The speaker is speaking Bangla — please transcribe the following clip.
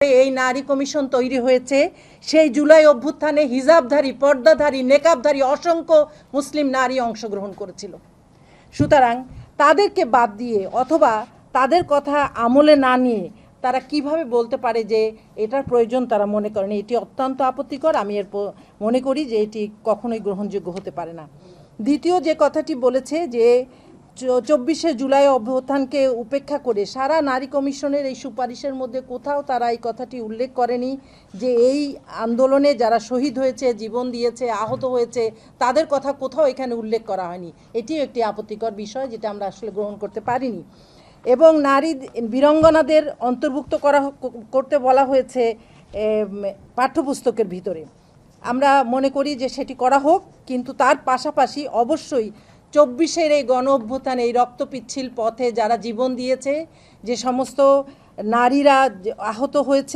এই নারী কমিশন তৈরি হয়েছে। সেই জুলাই অভ্যুত্থানে হিজাবধারী, পর্দাধারী, নেকাবধারী অসংখ্য মুসলিম নারী অংশগ্রহণ করেছিল। সুতরাং তাদেরকে বাদ দিয়ে অথবা তাদের কথা আমলে না নিয়ে তারা কীভাবে বলতে পারে যে এটার প্রয়োজন তারা মনে করেন? এটি অত্যন্ত আপত্তিকর। আমি এর মনে করি যে এটি কখনোই গ্রহণযোগ্য হতে পারে না। দ্বিতীয় যে কথাটি বলেছে যে চব্বিশে জুলাই অভ্যুত্থানকে উপেক্ষা করে সারা নারী কমিশনের এই সুপারিশের মধ্যে কোথাও তারা এই কথাটি উল্লেখ করেনি যে এই আন্দোলনে যারা শহীদ হয়েছে, জীবন দিয়েছে, আহত হয়েছে, তাদের কথা কোথাও এখানে উল্লেখ করা হয়নি। এটিও একটি আপত্তিকর বিষয় যেটা আমরা আসলে গ্রহণ করতে পারিনি। এবং নারী বীরঙ্গনাদের অন্তর্ভুক্ত করা করতে বলা হয়েছে পাঠ্যপুস্তকের ভিতরে। আমরা মনে করি যে সেটি করা হোক, কিন্তু তার পাশাপাশি অবশ্যই চব্বিশের এই গণ অভ্যুত্থান এই রক্তপিচ্ছিল পথে যারা জীবন দিয়েছে, যে সমস্ত নারীরা আহত হয়েছে